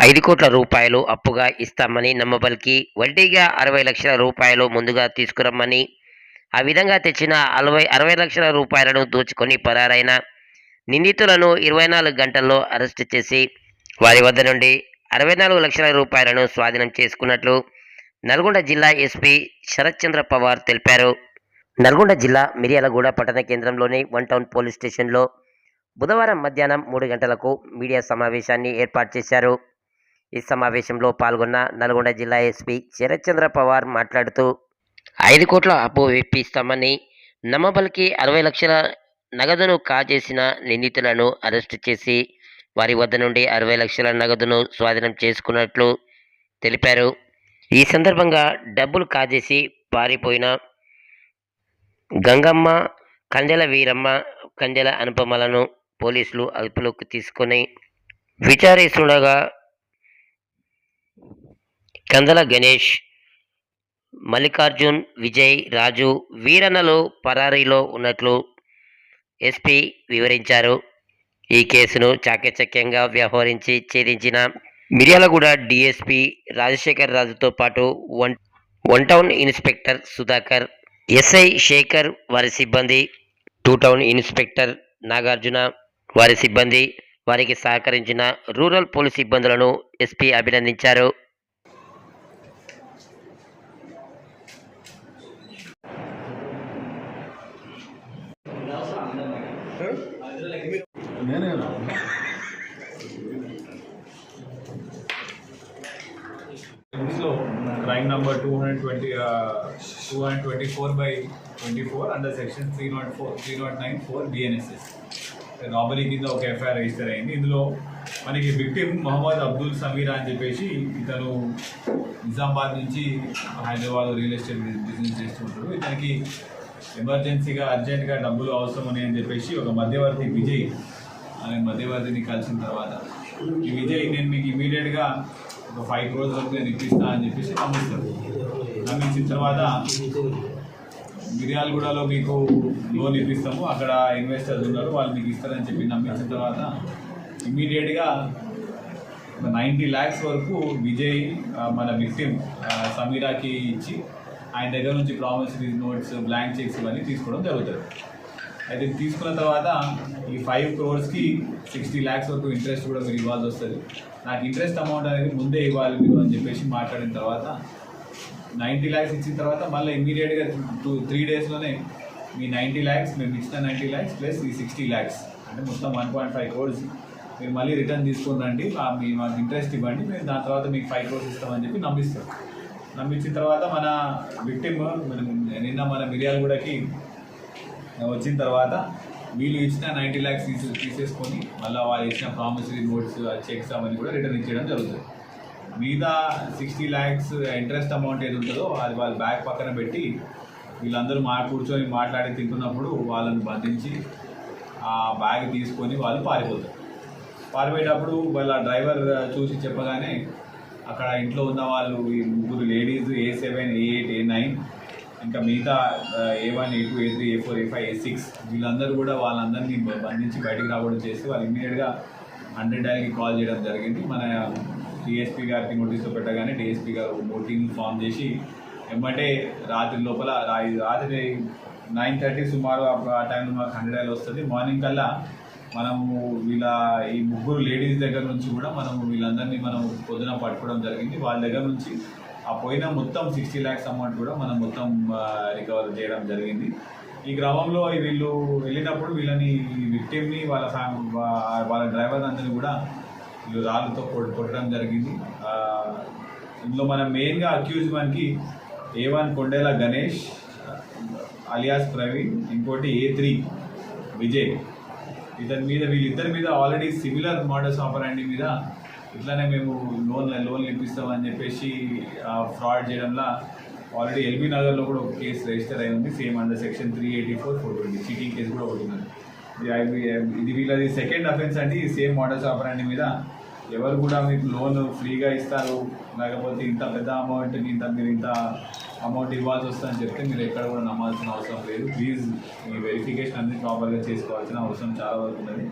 ఐదు కోట్ల రూపాయలు అప్పుగా ఇస్తామని నమ్మబలికి వడ్డీగా అరవై లక్షల రూపాయలు ముందుగా తీసుకురమ్మని ఆ విధంగా తెచ్చిన అరవై అరవై లక్షల రూపాయలను దోచుకొని పరారైన నిందితులను ఇరవై నాలుగు గంటల్లో అరెస్టు చేసి వారి వద్ద నుండి అరవై నాలుగు లక్షల రూపాయలను స్వాధీనం చేసుకున్నట్లు నల్గొండ జిల్లా ఎస్పీ శరత్ చంద్ర పవార్ తెలిపారు. నల్గొండ జిల్లా మిర్యాలగూడ పట్టణ కేంద్రంలోని వన్ టౌన్ పోలీస్ స్టేషన్లో బుధవారం మధ్యాహ్నం మూడు గంటలకు మీడియా సమావేశాన్ని ఏర్పాటు చేశారు. ఈ సమావేశంలో పాల్గొన్న నల్గొండ జిల్లా ఎస్పీ శరత్చంద్ర పవార్ మాట్లాడుతూ ఐదు కోట్ల అప్పు ఇప్పిస్తామని నమ్మబలికి అరవై లక్షల నగదును కాజేసిన నిందితులను అరెస్టు చేసి వారి వద్ద నుండి అరవై లక్షల నగదును స్వాధీనం చేసుకున్నట్లు తెలిపారు. ఈ సందర్భంగా డబ్బులు కాజేసి పారిపోయిన గంగమ్మ కందెల వీరమ్మ కందెల అనుపమలను పోలీసులు అదుపులోకి తీసుకొని విచారిస్తుండగా కందల గణేష్ మల్లికార్జున్ విజయ్ రాజు వీరన్నలు పరారీలో ఉన్నట్లు ఎస్పీ వివరించారు. ఈ కేసును చాకచక్యంగా వ్యవహరించి ఛేదించిన మిర్యాలగూడ డిఎస్పి రాజశేఖర్ రాజుతో పాటు one one town inspector Sudhakar SI Sekhar వారి సిబ్బంది టూ టౌన్ ఇన్స్పెక్టర్ నాగార్జున వారి సిబ్బంది వారికి సహకరించిన రూరల్ పోలీస్ సిబ్బందులను ఎస్పీ అభినందించారు. నేనే ఇందులో crime number two hundred twenty two hundred twenty four by twenty four under section three not four three not nine four BNSS robbery కింద ఒక ఎఫ్ఐఆర్ రిజిస్టర్ అయింది ఇందులో మనకి విక్టిమ్ మొహమ్మద్ అబ్దుల్ సమీరా అని చెప్పేసి ఇతను నిజామాబాద్ నుంచి హైదరాబాద్ రియల్ ఎస్టేట్ బిజినెస్ చేస్తుంటాడు ఇతనికి ఎమర్జెన్సీగా అర్జెంట్గా డబ్బులు అవసరం అని చెప్పేసి ఒక మధ్యవర్తి విజయ్ అనే మధ్యవర్తిని కలిసిన తర్వాత. ఈ విజయ్ నేను మీకు ఇమీడియట్గా ఒక ఫైవ్ క్రోర్స్ వరకు నేను ఇప్పిస్తా అని చెప్పేసి నమ్మిస్తాను నమ్మించిన తర్వాత మిర్యాలగూడలో మీకు లోన్ ఇప్పిస్తాము. అక్కడ ఇన్వెస్టర్స్ ఉన్నారు వాళ్ళు మీకు ఇస్తారని చెప్పి నమ్మించిన తర్వాత ఇమీడియట్గా నైంటీ ల్యాక్స్ వరకు విజయ్ మన విక్టిమ్ సమీరాకి ఇచ్చి ఆయన దగ్గర నుంచి ప్రామిసరీ నోట్స్ బ్లాంక్ చెక్స్ ఇవన్నీ తీసుకోవడం జరుగుతుంది. అయితే తీసుకున్న తర్వాత ఈ ఫైవ్ క్రోర్స్కి సిక్స్టీ ల్యాక్స్ వరకు ఇంట్రెస్ట్ కూడా మీరు ఇవ్వాల్సి వస్తుంది. నాకు ఇంట్రెస్ట్ అమౌంట్ అనేది ముందే ఇవ్వాలి మీరు అని చెప్పేసి మాట్లాడిన తర్వాత నైంటీ ల్యాక్స్ ఇచ్చిన తర్వాత మళ్ళీ ఇమీడియట్గా టూ త్రీ డేస్లోనే మీ నైంటీ ల్యాక్స్ మేము ఇచ్చిన నైంటీ ల్యాక్స్ ప్లస్ ఈ సిక్స్టీ ల్యాక్స్ అంటే మొత్తం వన్ పాయింట్ ఫైవ్ క్రోర్స్ మీరు మళ్ళీ రిటర్న్ తీసుకుని రండి మీ మాకు ఇంట్రెస్ట్ ఇవ్వండి మేము దాని తర్వాత మీకు ఫైవ్ క్రోర్స్ ఇస్తామని చెప్పి నమ్మిస్తాం. నమ్మించిన తర్వాత మన విక్టిమ్ నిన్న మన మిర్యాలగూడకి వచ్చిన తర్వాత వీళ్ళు ఇచ్చిన నైంటీ ల్యాక్స్ తీసి తీసేసుకొని మళ్ళీ వాళ్ళు ఇచ్చిన ప్రామిసరీ నోట్స్ చెక్స్ అవన్నీ కూడా రిటర్న్ ఇచ్చేయడం జరుగుతుంది. మిగతా సిక్స్టీ ల్యాక్స్ ఇంట్రెస్ట్ అమౌంట్ ఏది ఉంటుందో అది వాళ్ళ బ్యాగ్ పక్కన పెట్టి వీళ్ళందరూ మా కూర్చొని మాట్లాడి తింటున్నప్పుడు వాళ్ళని బంధించి ఆ బ్యాగ్ తీసుకొని వాళ్ళు పారిపోతారు. పారిపోయేటప్పుడు వాళ్ళ డ్రైవర్ చూసి చెప్పగానే అక్కడ ఇంట్లో ఉన్న వాళ్ళు ఈ ముగ్గురు ladies A seven A eight A nine ఇంకా మిగతా A one A two A three A four A five A six వీళ్ళందరూ కూడా వాళ్ళందరినీ బంధించి బయటకు రావడం చేసి వాళ్ళు ఇమ్మీడియట్గా హండ్రెడ్ డైల్కి కాల్ చేయడం జరిగింది. మన డిఎస్పీ గారికి నోటీస్లో పెట్టగానే డిఎస్పీ గారు ఓటింగ్ ఫామ్ చేసి ఎమ్మటే రాత్రి లోపల రాత్రి నైన్ థర్టీ సుమారు ఆ- ఆ టైంలో మాకు హండ్రెడ్ డైల్ వస్తుంది. మార్నింగ్ కల్లా మనము వీళ్ళ ఈ ముగ్గురు లేడీస్ దగ్గర నుంచి కూడా మనము వీళ్ళందరినీ మనం పొద్దున పట్టుకోవడం జరిగింది. వాళ్ళ దగ్గర నుంచి ఆ పోయిన మొత్తం సిక్స్టీ ల్యాక్స్ అమౌంట్ కూడా మనం మొత్తం రికవర్ చేయడం జరిగింది. ఈ గ్రామంలో వీళ్ళు వెళ్ళినప్పుడు వీళ్ళని విక్టిమ్ని వాళ్ళ ఫ్యామ్ వాళ్ళ డ్రైవర్ అందరినీ కూడా వీళ్ళు రాళ్ళతో కొట్టడం జరిగింది. ఇందులో మనం మెయిన్గా అక్యూజ్ మనకి A one Kondela Ganesh alias Praveen ఇంకోటి ఏ త్రీ విజయ్. ఇతని మీద వీళ్ళిద్దరి మీద ఆల్రెడీ సిమిలర్ మోడల్స్ ఆపరాండి మీద ఇట్లానే మేము లోన్ లోన్లు ఇప్పిస్తామని చెప్పేసి ఫ్రాడ్ చేయడంలో ఆల్రెడీ ఎల్బీ నగర్లో కూడా ఒక కేసు రిజిస్టర్ అయి ఉంది same under section three eighty four four twenty cheating case కూడా ఒకటి ఉన్నది. ఇది ఇది వీళ్ళది సెకండ్ అఫెన్స్ అండి సేమ్ మోడల్స్ ఆపరాండి మీద ఎవరు కూడా మీకు లోన్ ఫ్రీగా ఇస్తారు లేకపోతే ఇంత పెద్ద అమౌంట్కి ఇంత మీరు ఇంత అమౌంట్ ఇవ్వాల్సి వస్తుందని చెప్తే మీరు ఎక్కడ కూడా నమ్మాల్సిన అవసరం లేదు. ప్లీజ్ మీ వెరిఫికేషన్ అన్ని ప్రాపర్గా చేసుకోవాల్సిన అవసరం చాలా వరకు ఉన్నది.